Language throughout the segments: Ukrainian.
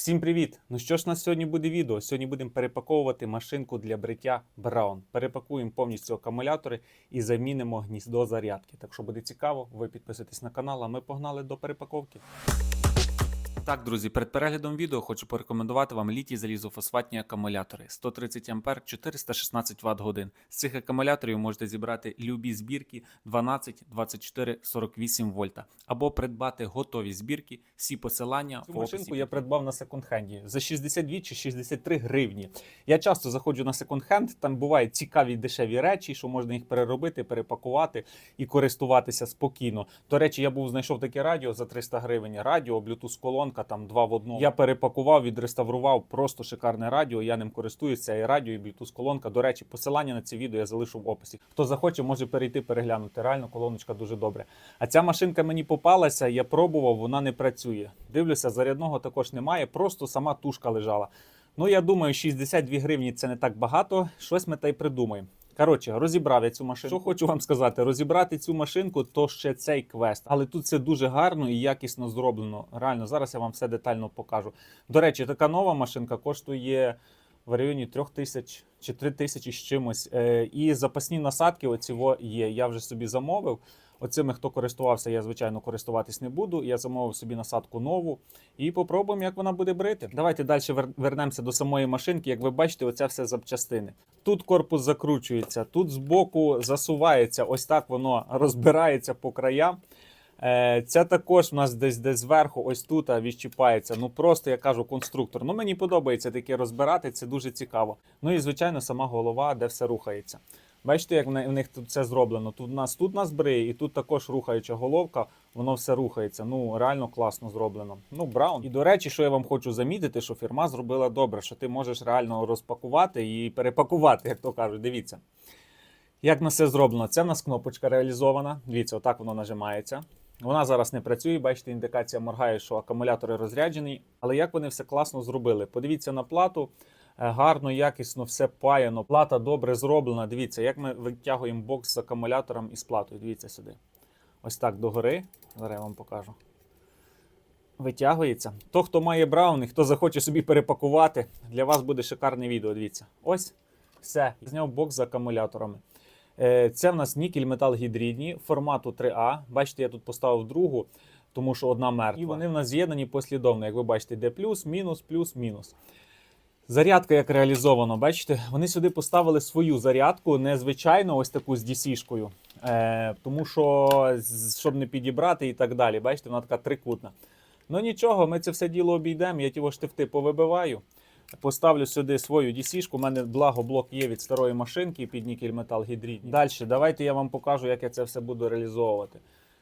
Всім привіт! Ну що ж у нас сьогодні буде відео? Сьогодні будемо перепаковувати машинку для бриття Браун. Перепакуємо повністю акумулятори і замінимо гніздо зарядки. Так що буде цікаво, ви підписуйтесь на канал, а ми погнали до перепаковки. Так, друзі, перед переглядом відео хочу порекомендувати вам літій залізофосфатні акумулятори 130 А 416 Вт годин. З цих акумуляторів можете зібрати любі збірки 12, 24, 48 вольта або придбати готові збірки. Всі посилання Цю в описі. машинку я придбав на секонд-хенді за 62 чи 63 гривні. Я часто заходжу на секонд-хенд, там бувають цікаві дешеві речі, що можна їх переробити, перепакувати і користуватися спокійно. До речі, я був знайшов таке радіо за 300 гривень. Радіо, Bluetooth колонка, там два в одному. Я перепакував, відреставрував, просто шикарне радіо. Я ним користуюся. І радіо, і Bluetooth колонка. До речі, посилання на це відео я залишу в описі. Хто захоче, може перейти переглянути. Реально колоночка дуже добре. А ця машинка мені попалася, я пробував, вона не працює. Дивлюся, зарядного також немає, просто сама тушка лежала. Ну, я думаю, 62 гривні це не так багато. Щось ми та й придумаємо. Коротше, розібрав я цю машинку. Що хочу вам сказати, розібрати цю машинку то ще цей квест. Але тут все дуже гарно і якісно зроблено. Реально, зараз я вам все детально покажу. До речі, така нова машинка коштує в районі 3 тисяч чи 3 тисячі з чимось. Е, і запасні насадки оці є. Я вже собі замовив. Оцими, хто користувався, я звичайно користуватись не буду. Я замовив собі насадку нову і попробуємо, як вона буде брити. Давайте далі вернемося до самої машинки. Як ви бачите, оце все запчастини. Тут корпус закручується, тут збоку засувається. Ось так воно розбирається по краям. Е, Ця також у нас десь десь зверху, ось тут відчіпається. Ну просто я кажу конструктор. Ну мені подобається таке розбирати, це дуже цікаво. Ну і звичайно, сама голова, де все рухається. Бачите, як в них тут це зроблено. Тут у нас тут нас бриє, і тут також рухаюча головка, воно все рухається. Ну реально класно зроблено. Ну, Браун. І до речі, що я вам хочу замітити, що фірма зробила добре, що ти можеш реально розпакувати і перепакувати, як то кажуть. Дивіться. Як на все зроблено? Це в нас кнопочка реалізована. Дивіться, отак воно нажимається. Вона зараз не працює, бачите, індикація моргає, що акумулятори розряджені. Але як вони все класно зробили? Подивіться на плату. Е, Гарно, якісно, все паяно. Плата добре зроблена. Дивіться, як ми витягуємо бокс з акумулятором і з платою. Дивіться сюди. Ось так догори. Зараз я вам покажу. Витягується. То, хто має браун і хто захоче собі перепакувати, для вас буде шикарне відео. Дивіться. Ось все. Зняв бокс з акумуляторами. Е, Це в нас нікель метал гідридні формату 3А. Бачите, я тут поставив другу, тому що одна мертва. І вони в нас з'єднані послідовно. Як ви бачите, йде плюс, мінус, плюс, мінус. Зарядка як реалізовано, бачите, вони сюди поставили свою зарядку, незвичайно ось таку з DC-шкою, е, тому що щоб не підібрати і так далі. Бачите, вона така трикутна. Ну нічого, ми це все діло обійдемо. Я ті штифти повибиваю. Поставлю сюди свою DC-шку. У мене благо блок є від старої машинки під нікель метал гідридні. Далі, давайте я вам покажу, як я це все буду реалізовувати.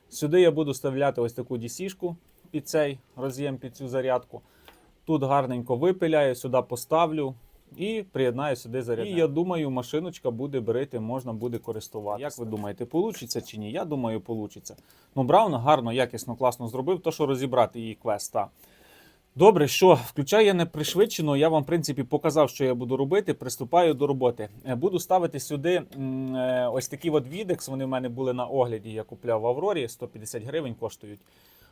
Сюди я буду вставляти ось таку DC-шку під цей роз'єм під цю зарядку. Тут гарненько випиляю, сюди поставлю і приєднаю сюди зарядку. І я думаю, машиночка буде брити, можна буде користуватися. Як ви думаєте, получиться чи ні? Я думаю, получиться. Ну, Браун гарно, якісно, класно зробив, то що розібрати її квест. Добре, що включаю я не пришвидшено. Я вам, в принципі, показав, що я буду робити. Приступаю до роботи. Е, Буду ставити сюди е, ось такі от відекс. Вони в мене були на огляді. Я купляв в Аврорі, 150 гривень коштують.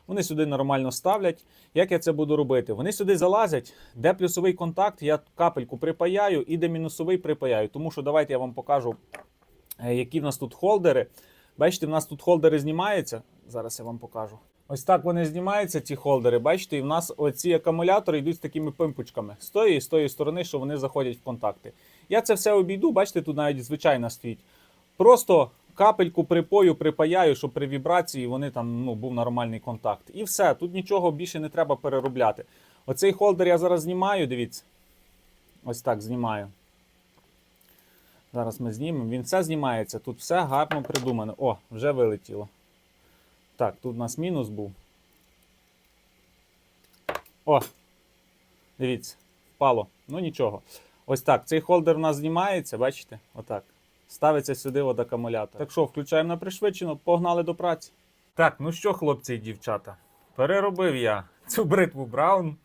Вони сюди нормально ставлять. Як я це буду робити? Вони сюди залазять, де плюсовий контакт, я капельку припаяю, і де мінусовий припаяю. Тому що давайте я вам покажу, е, які в нас тут холдери. Бачите, в нас тут холдери знімаються. Зараз я вам покажу. Ось так вони знімаються, ці холдери. Бачите, і в нас оці акумулятори йдуть з такими пимпочками з тої і з тої сторони, що вони заходять в контакти. Я це все обійду, бачите, тут навіть звичайна стоїть. Просто капельку припою припаяю, щоб при вібрації вони там ну, був нормальний контакт. І все, тут нічого більше не треба переробляти. Оцей холдер я зараз знімаю, дивіться. Ось так знімаю. Зараз ми знімемо. Він все знімається, тут все гарно придумано. О, вже вилетіло. Так, тут у нас мінус був. О! Дивіться, впало. Ну нічого. Ось так. Цей холдер у нас знімається, бачите? Отак. Ставиться сюди от акумулятор. Так що, включаємо на пришвидшено, погнали до праці. Так, ну що, хлопці і дівчата, переробив я цю бритву Браун.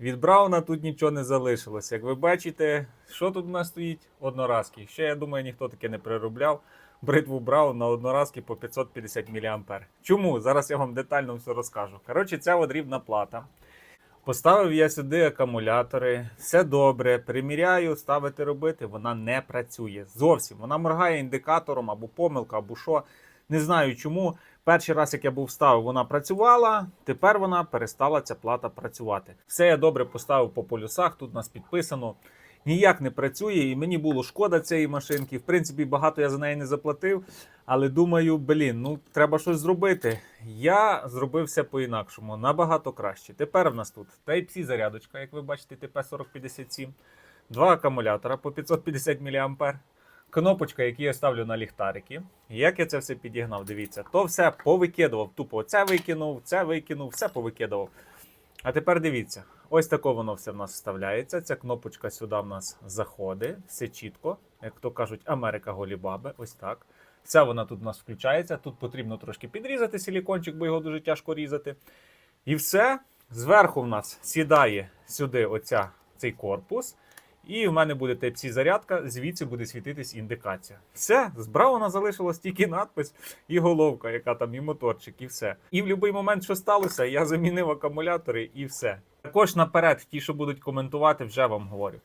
Від Брауна тут нічого не залишилось. Як ви бачите, що тут у нас стоїть? Одноразки. Ще, я думаю, ніхто таке не переробляв. Бритву Браун на одноразки по 550 мА. Чому? Зараз я вам детально все розкажу. Коротше, ця от рівна плата. Поставив я сюди акумулятори, все добре, приміряю, ставити робити, вона не працює. Зовсім. Вона моргає індикатором або помилка, або що. Не знаю чому. Перший раз, як я був ставив, вона працювала. Тепер вона перестала ця плата працювати. Все я добре поставив по полюсах. Тут нас підписано. Ніяк не працює, і мені було шкода цієї машинки. В принципі, багато я за неї не заплатив. Але думаю, блін, ну треба щось зробити. Я зробив все по-інакшому, набагато краще. Тепер в нас тут Type-C зарядочка, як ви бачите, TP4057, два акумулятора по 550 мА, кнопочка, яку я ставлю на ліхтарики. Як я це все підігнав, дивіться, то все повикидував. Тупо це викинув, це викинув, все повикидував. А тепер дивіться, ось тако воно все в нас вставляється. Ця кнопочка сюди в нас заходить, все чітко, як то кажуть, Америка Голібаби, ось так. Вся вона тут у нас включається. Тут потрібно трошки підрізати силікончик, бо його дуже тяжко різати. І все. Зверху в нас сідає сюди оця, цей корпус. І в мене буде Type-C зарядка, звідси буде світитись індикація. Все, з Брауна залишилось тільки надпис і головка, яка там, і моторчик, і все. І в будь-який момент, що сталося, я замінив акумулятори і все. Також наперед, ті, що будуть коментувати, вже вам говорю.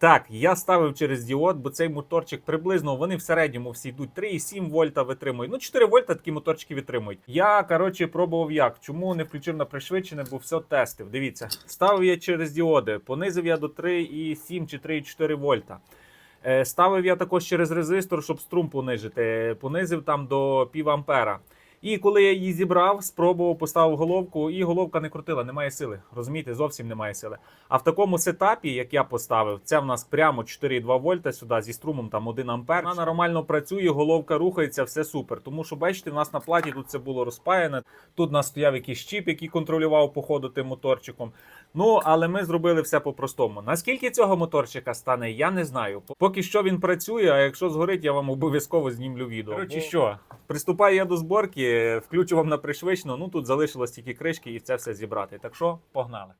Так, я ставив через діод, бо цей моторчик приблизно вони в середньому всі йдуть 3,7 вольта витримують. Ну, 4 вольта такі моторчики витримують. Я коротше пробував як. Чому не включив на пришвидшене, бо все тестив. Дивіться, ставив я через діоди, понизив я до 3,7 чи 3,4 вольта. Е, Ставив я також через резистор, щоб струм понижити. Понизив там до пів ампера. І коли я її зібрав, спробував, поставив головку, і головка не крутила, немає сили. Розумієте, зовсім немає сили. А в такому сетапі, як я поставив, це в нас прямо 4,2 вольта сюди зі струмом там 1 ампер. Вона нормально працює, головка рухається, все супер. Тому що бачите, в нас на платі тут це було розпаяне. Тут у нас стояв якийсь чіп, який контролював по ходу тим моторчиком. Ну, але ми зробили все по-простому. Наскільки цього моторчика стане, я не знаю. Поки що він працює, а якщо згорить, я вам обов'язково знімлю відео. Коротше, що, приступаю я до зборки, включу вам на пришвидшено. Ну тут залишилось тільки кришки і це все зібрати. Так що, погнали.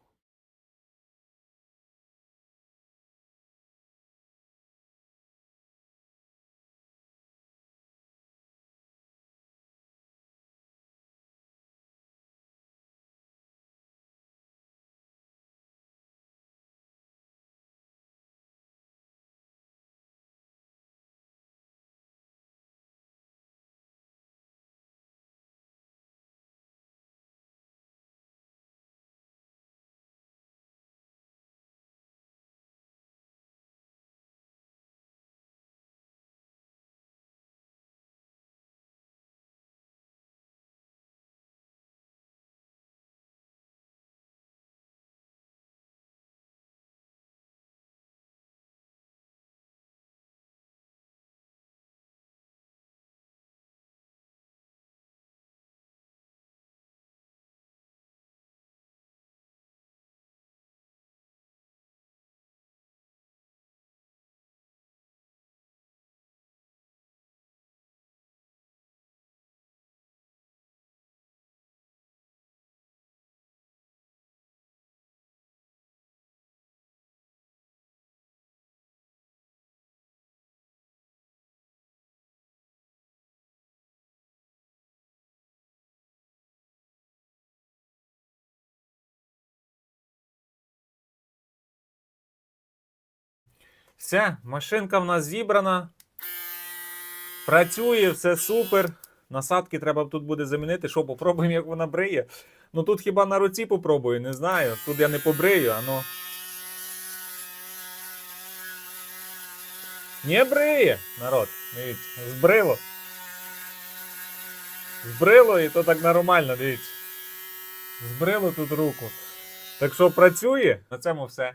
Все, машинка в нас зібрана. Працює, все супер. Насадки треба тут буде замінити. Що, попробуємо, як вона бриє. Ну тут хіба на руці попробую, не знаю. Тут я не побрию, а ну. Не бриє, народ. Дивіться, збрило. Збрило і то так нормально, дивіться. Збрило тут руку. Так що працює. На цьому все.